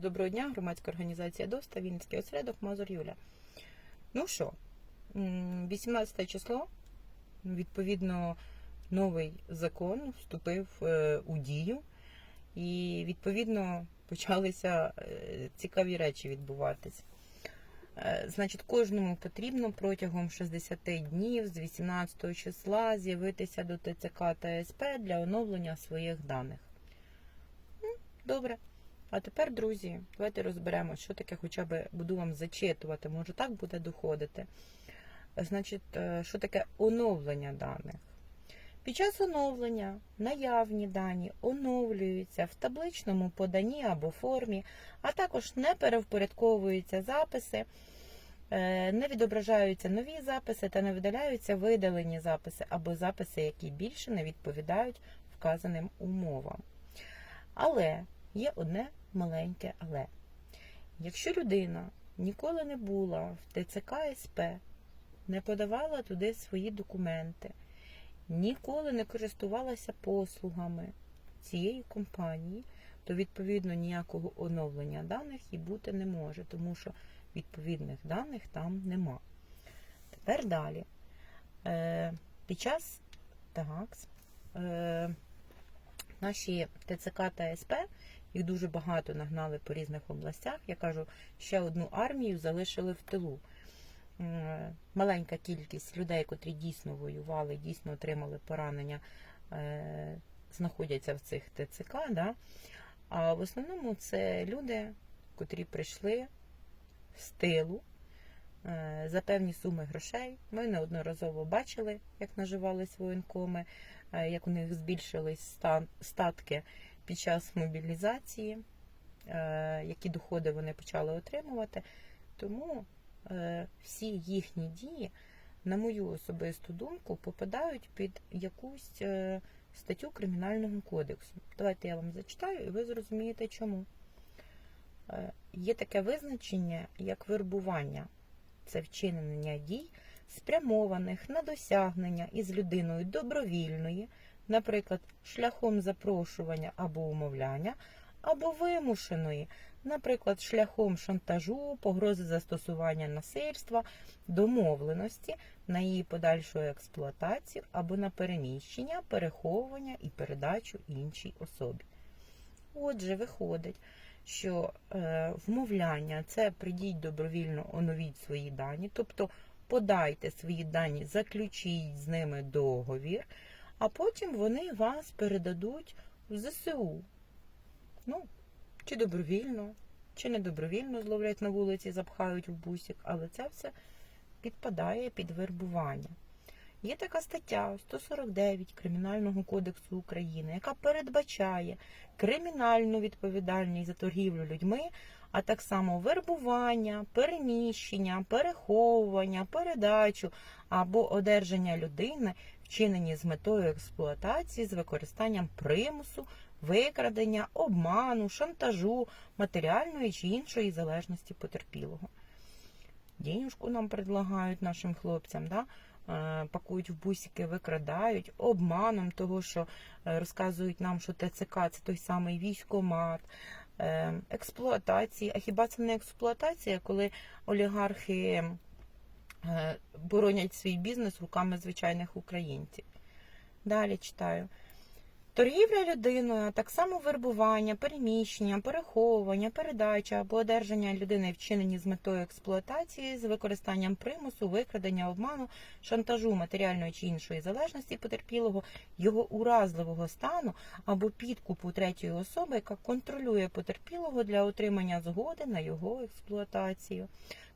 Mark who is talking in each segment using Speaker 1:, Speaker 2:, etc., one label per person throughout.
Speaker 1: Доброго дня, громадська організація ДОСТА, Вінницький осередок, Мазур Юля. Ну що, 18 число, відповідно, новий закон вступив е, у дію, і відповідно почалися е, цікаві речі відбуватись. Е, Значить, кожному потрібно протягом 60 днів з 18 числа з'явитися до ТЦК та СП для оновлення своїх даних. Добре. А тепер, друзі, давайте розберемо, що таке хоча б буду вам зачитувати, може так буде доходити. Значить, е, що таке оновлення даних? Під час оновлення наявні дані оновлюються в табличному поданні або формі, а також не перевпорядковуються записи, е, не відображаються нові записи та не видаляються видалені записи або записи, які більше не відповідають вказаним умовам. Але є одне маленьке але. Якщо людина ніколи не була в ТЦК СП, не подавала туди свої документи, ніколи не користувалася послугами цієї компанії, то відповідно ніякого оновлення даних і бути не може, тому що відповідних даних там нема. Тепер далі. Е, під час так, е, наші ТЦК та СП, їх дуже багато нагнали по різних областях. Я кажу, ще одну армію залишили в тилу. Маленька кількість людей, котрі дійсно воювали, дійсно отримали поранення, е, знаходяться в цих ТЦК. Да? А в основному це люди, котрі прийшли з тилу е, за певні суми грошей. Ми неодноразово бачили, як наживались воєнкоми, е, як у них збільшились статки під час мобілізації, е, які доходи вони почали отримувати. Тому е, всі їхні дії, на мою особисту думку, попадають під якусь е, статтю Кримінального кодексу. Давайте я вам зачитаю, і ви зрозумієте, чому. Є таке визначення, як вербування. Це вчинення дій, спрямованих на досягнення із людиною добровільної, наприклад, шляхом запрошування або умовляння, або вимушеної, наприклад, шляхом шантажу, погрози застосування насильства, домовленості на її подальшу експлуатацію або на переміщення, переховування і передачу іншій особі. Отже, виходить, що е, вмовляння це прийдіть добровільно, оновіть свої дані, тобто подайте свої дані, заключіть з ними договір, а потім вони вас передадуть в ЗСУ. Ну, чи добровільно, чи не добровільно зловлять на вулиці, запхають в бусик, але це все підпадає під вербування. Є така стаття 149 Кримінального кодексу України, яка передбачає кримінальну відповідальність за торгівлю людьми, а так само вербування, переміщення, переховування, передачу або одержання людини, вчинені з метою експлуатації з використанням примусу, викрадення, обману, шантажу, матеріальної чи іншої залежності потерпілого. Денюжку нам предлагають нашим хлопцям, да? е, пакують в бусики, викрадають обманом того, що е, розказують нам, що ТЦК це той самий військомат, е, експлуатації. А хіба це не експлуатація, коли олігархи боронять свій бізнес руками звичайних українців? Далі читаю. Торгівля людиною, так само вербування, переміщення, переховування, передача або одержання людини вчинені з метою експлуатації з використанням примусу, викрадення, обману, шантажу матеріальної чи іншої залежності потерпілого, його уразливого стану або підкупу третьої особи, яка контролює потерпілого для отримання згоди на його експлуатацію.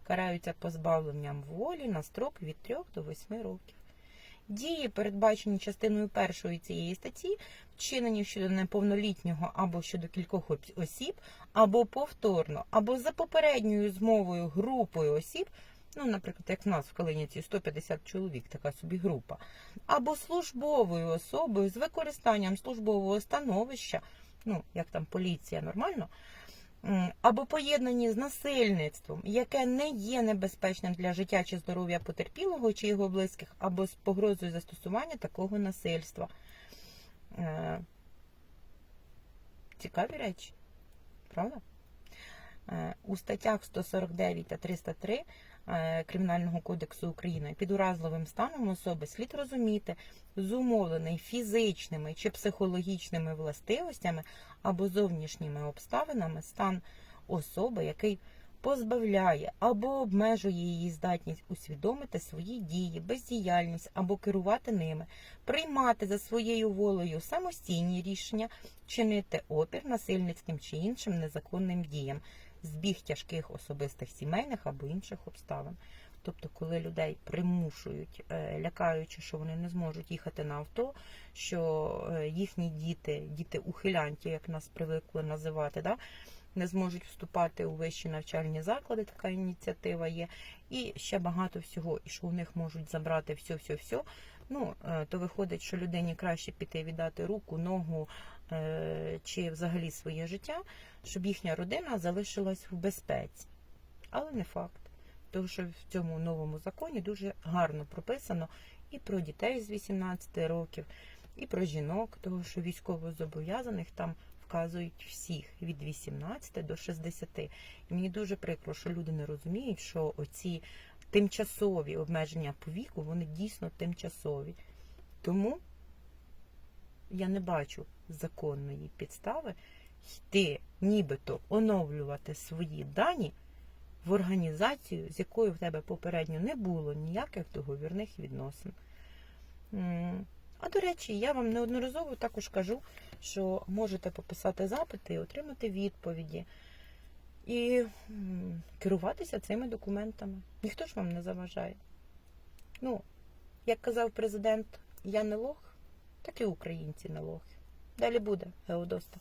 Speaker 1: Караються позбавленням волі на строк від 3 до 8 років. Дії, передбачені частиною першої цієї статті, вчинені щодо неповнолітнього або щодо кількох осіб, або повторно, або за попередньою змовою групою осіб, ну, наприклад, як в нас в Калиніці 150 чоловік, така собі група, або службовою особою з використанням службового становища, ну, як там поліція нормально, або поєднані з насильництвом, яке не є небезпечним для життя чи здоров'я потерпілого чи його близьких, або з погрозою застосування такого насильства. Е, Цікаві речі, правда? Е, У статтях 149 та 303 е, Кримінального кодексу України. Під уразливим станом особи слід розуміти зумовлений фізичними чи психологічними властивостями або зовнішніми обставинами стан особи, який позбавляє або обмежує її здатність усвідомити свої дії, бездіяльність або керувати ними, приймати за своєю волею самостійні рішення, чинити опір насильницьким чи іншим незаконним діям, збіг тяжких особистих сімейних або інших обставин. Тобто, коли людей примушують, е, лякаючи, що вони не зможуть їхати на авто, що е, їхні діти, діти ухилянті, як нас привикли називати, да, не зможуть вступати у вищі навчальні заклади, така ініціатива є, і ще багато всього, і що у них можуть забрати все-все-все. Ну, е, то виходить, що людині краще піти віддати руку, ногу е, чи взагалі своє життя, щоб їхня родина залишилась в безпеці. Але не факт. Тому що в цьому новому законі дуже гарно прописано і про дітей з 18 років, і про жінок, тому що військовозобов'язаних там вказують всіх від 18 до 60. І мені дуже прикро, що люди не розуміють, що оці тимчасові обмеження по віку, вони дійсно тимчасові. Тому я не бачу законної підстави йти, нібито оновлювати свої дані в організацію, з якою в тебе попередньо не було ніяких договірних відносин. А до речі, я вам неодноразово також кажу, що можете пописати запити і отримати відповіді. І керуватися цими документами. Ніхто ж вам не заважає. Ну, як казав президент, я не лох, так і українці не лохи. Далі буде, Геодоста.